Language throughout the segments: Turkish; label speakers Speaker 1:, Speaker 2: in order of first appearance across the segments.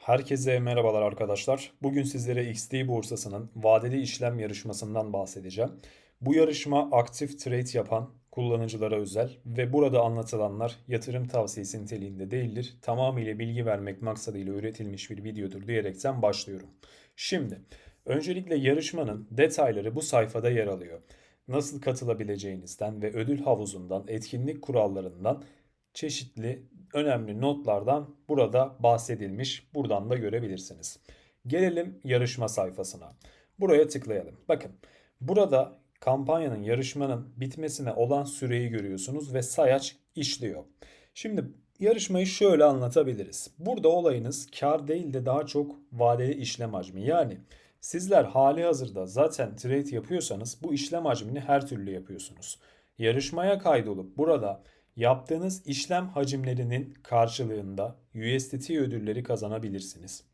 Speaker 1: Herkese merhabalar arkadaşlar. Bugün sizlere XD borsasının vadeli işlem yarışmasından bahsedeceğim. Bu yarışma aktif trade yapan kullanıcılara özel ve burada anlatılanlar yatırım tavsiyesi niteliğinde değildir. Tamamıyla bilgi vermek maksadıyla üretilmiş bir videodur diyerekten başlıyorum. Şimdi öncelikle yarışmanın detayları bu sayfada yer alıyor. Nasıl katılabileceğinizden ve ödül havuzundan, etkinlik kurallarından çeşitli önemli notlardan burada bahsedilmiş. Buradan da görebilirsiniz. Gelelim yarışma sayfasına. Buraya tıklayalım. Bakın burada kampanyanın, yarışmanın bitmesine olan süreyi görüyorsunuz ve sayaç işliyor. Şimdi yarışmayı şöyle anlatabiliriz. Burada olayınız kar değil de daha çok vadeli işlem hacmi. Yani sizler hali hazırda zaten trade yapıyorsanız bu işlem hacmini her türlü yapıyorsunuz. Yarışmaya kaydolup burada Yaptığınız işlem hacimlerinin karşılığında USDT ödülleri kazanabilirsiniz.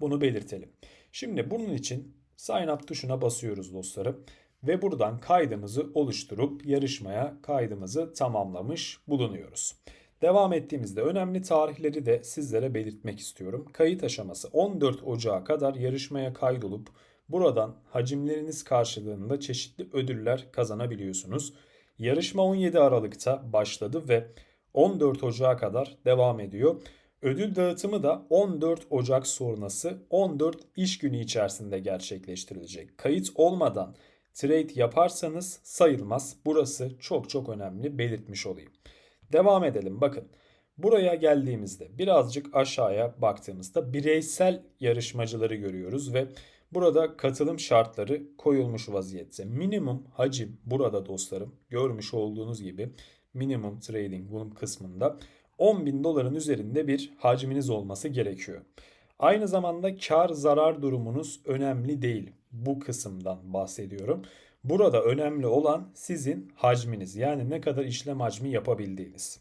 Speaker 1: Bunu belirtelim. Şimdi bunun için Sign Up tuşuna basıyoruz dostlarım. Ve buradan kaydımızı oluşturup yarışmaya kaydımızı tamamlamış bulunuyoruz. Devam ettiğimizde önemli tarihleri de sizlere belirtmek istiyorum. Kayıt aşaması 14 Ocağı kadar yarışmaya kaydolup buradan hacimleriniz karşılığında çeşitli ödüller kazanabiliyorsunuz. Yarışma 17 Aralık'ta başladı ve 14 Ocak'a kadar devam ediyor. Ödül dağıtımı da 14 Ocak sonrası 14 iş günü içerisinde gerçekleştirilecek. Kayıt olmadan trade yaparsanız sayılmaz. Burası çok çok önemli belirtmiş olayım. Devam edelim bakın. Buraya geldiğimizde birazcık aşağıya baktığımızda bireysel yarışmacıları görüyoruz ve Burada katılım şartları koyulmuş vaziyette. Minimum hacim burada dostlarım görmüş olduğunuz gibi minimum trading bunun kısmında 10 bin doların üzerinde bir hacminiz olması gerekiyor. Aynı zamanda kar zarar durumunuz önemli değil. Bu kısımdan bahsediyorum. Burada önemli olan sizin hacminiz yani ne kadar işlem hacmi yapabildiğiniz.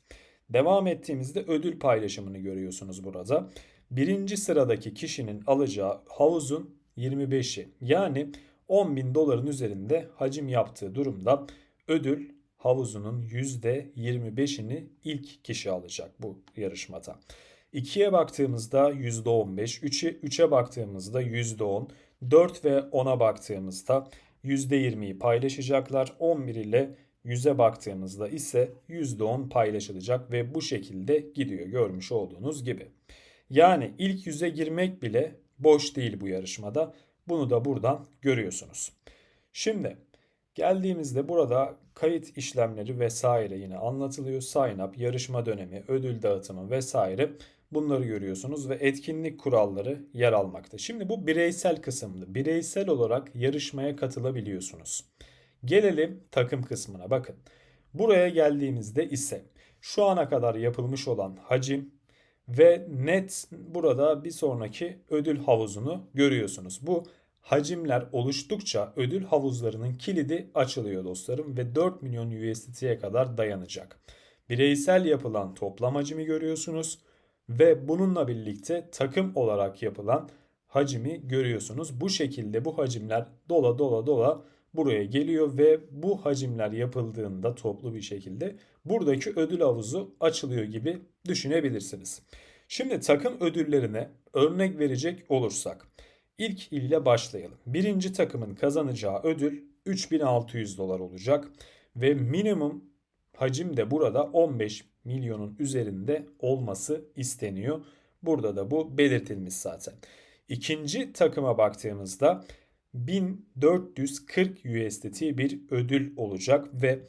Speaker 1: Devam ettiğimizde ödül paylaşımını görüyorsunuz burada. Birinci sıradaki kişinin alacağı havuzun 25'i yani 10 bin doların üzerinde hacim yaptığı durumda ödül havuzunun %25'ini ilk kişi alacak bu yarışmada. 2'ye baktığımızda %15, 3'e 3'e baktığımızda %10, 4 ve 10'a baktığımızda %20'yi paylaşacaklar. 11 ile 100'e baktığımızda ise %10 paylaşılacak ve bu şekilde gidiyor görmüş olduğunuz gibi. Yani ilk yüze girmek bile boş değil bu yarışmada. Bunu da buradan görüyorsunuz. Şimdi geldiğimizde burada kayıt işlemleri vesaire yine anlatılıyor. Sign up, yarışma dönemi, ödül dağıtımı vesaire bunları görüyorsunuz ve etkinlik kuralları yer almakta. Şimdi bu bireysel kısımda. Bireysel olarak yarışmaya katılabiliyorsunuz. Gelelim takım kısmına bakın. Buraya geldiğimizde ise şu ana kadar yapılmış olan hacim, ve net burada bir sonraki ödül havuzunu görüyorsunuz. Bu hacimler oluştukça ödül havuzlarının kilidi açılıyor dostlarım ve 4 milyon USDT'ye kadar dayanacak. Bireysel yapılan toplam hacimi görüyorsunuz ve bununla birlikte takım olarak yapılan hacimi görüyorsunuz. Bu şekilde bu hacimler dola dola dola buraya geliyor ve bu hacimler yapıldığında toplu bir şekilde buradaki ödül havuzu açılıyor gibi düşünebilirsiniz. Şimdi takım ödüllerine örnek verecek olursak ilk ile başlayalım. Birinci takımın kazanacağı ödül 3600 dolar olacak ve minimum hacim de burada 15 milyonun üzerinde olması isteniyor. Burada da bu belirtilmiş zaten. İkinci takıma baktığımızda 1440 USDT bir ödül olacak ve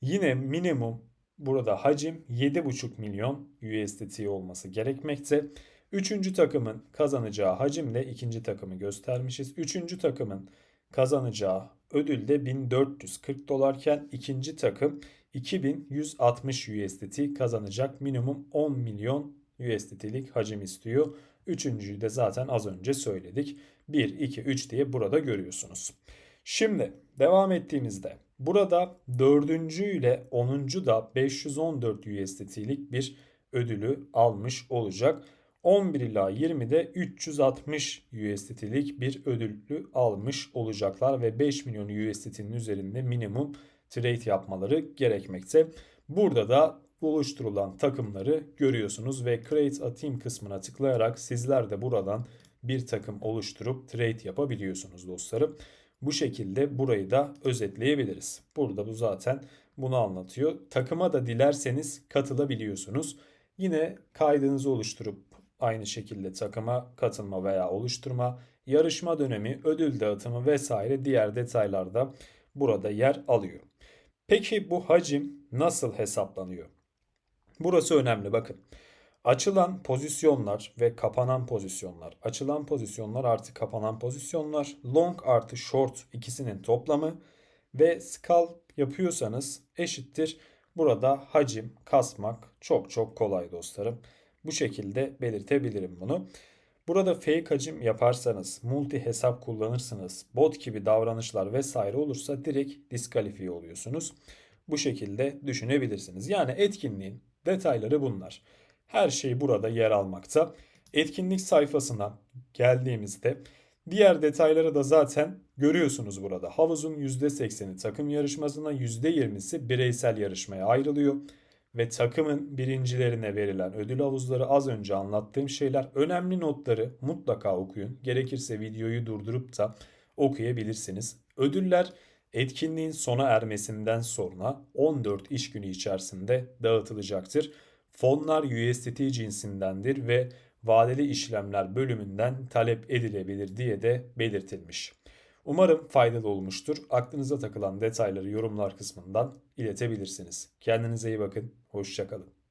Speaker 1: yine minimum burada hacim 7,5 milyon USDT olması gerekmekte. Üçüncü takımın kazanacağı hacimle ikinci takımı göstermişiz. Üçüncü takımın kazanacağı ödül de 1440 dolarken ikinci takım 2160 USDT kazanacak. Minimum 10 milyon USDT'lik hacim istiyor. Üçüncüyü de zaten az önce söyledik. 1, 2, 3 diye burada görüyorsunuz. Şimdi devam ettiğimizde burada dördüncü ile onuncu da 514 USDT'lik bir ödülü almış olacak. 11 ila 20'de 360 USDT'lik bir ödülü almış olacaklar ve 5 milyon USDT'nin üzerinde minimum trade yapmaları gerekmekte. Burada da oluşturulan takımları görüyorsunuz ve Create a Team kısmına tıklayarak sizler de buradan bir takım oluşturup trade yapabiliyorsunuz dostlarım. Bu şekilde burayı da özetleyebiliriz. Burada bu zaten bunu anlatıyor. Takıma da dilerseniz katılabiliyorsunuz. Yine kaydınızı oluşturup aynı şekilde takıma katılma veya oluşturma, yarışma dönemi, ödül dağıtımı vesaire diğer detaylarda burada yer alıyor. Peki bu hacim nasıl hesaplanıyor? Burası önemli bakın. Açılan pozisyonlar ve kapanan pozisyonlar. Açılan pozisyonlar artı kapanan pozisyonlar. Long artı short ikisinin toplamı ve scalp yapıyorsanız eşittir. Burada hacim kasmak çok çok kolay dostlarım. Bu şekilde belirtebilirim bunu. Burada fake hacim yaparsanız, multi hesap kullanırsınız, bot gibi davranışlar vesaire olursa direkt diskalifiye oluyorsunuz. Bu şekilde düşünebilirsiniz. Yani etkinliğin detayları bunlar. Her şey burada yer almakta. Etkinlik sayfasına geldiğimizde diğer detayları da zaten görüyorsunuz burada. Havuzun %80'i takım yarışmasına, %20'si bireysel yarışmaya ayrılıyor. Ve takımın birincilerine verilen ödül havuzları az önce anlattığım şeyler önemli notları mutlaka okuyun. Gerekirse videoyu durdurup da okuyabilirsiniz. Ödüller etkinliğin sona ermesinden sonra 14 iş günü içerisinde dağıtılacaktır. Fonlar USDT cinsindendir ve vadeli işlemler bölümünden talep edilebilir diye de belirtilmiş. Umarım faydalı olmuştur. Aklınıza takılan detayları yorumlar kısmından iletebilirsiniz. Kendinize iyi bakın. Hoşçakalın.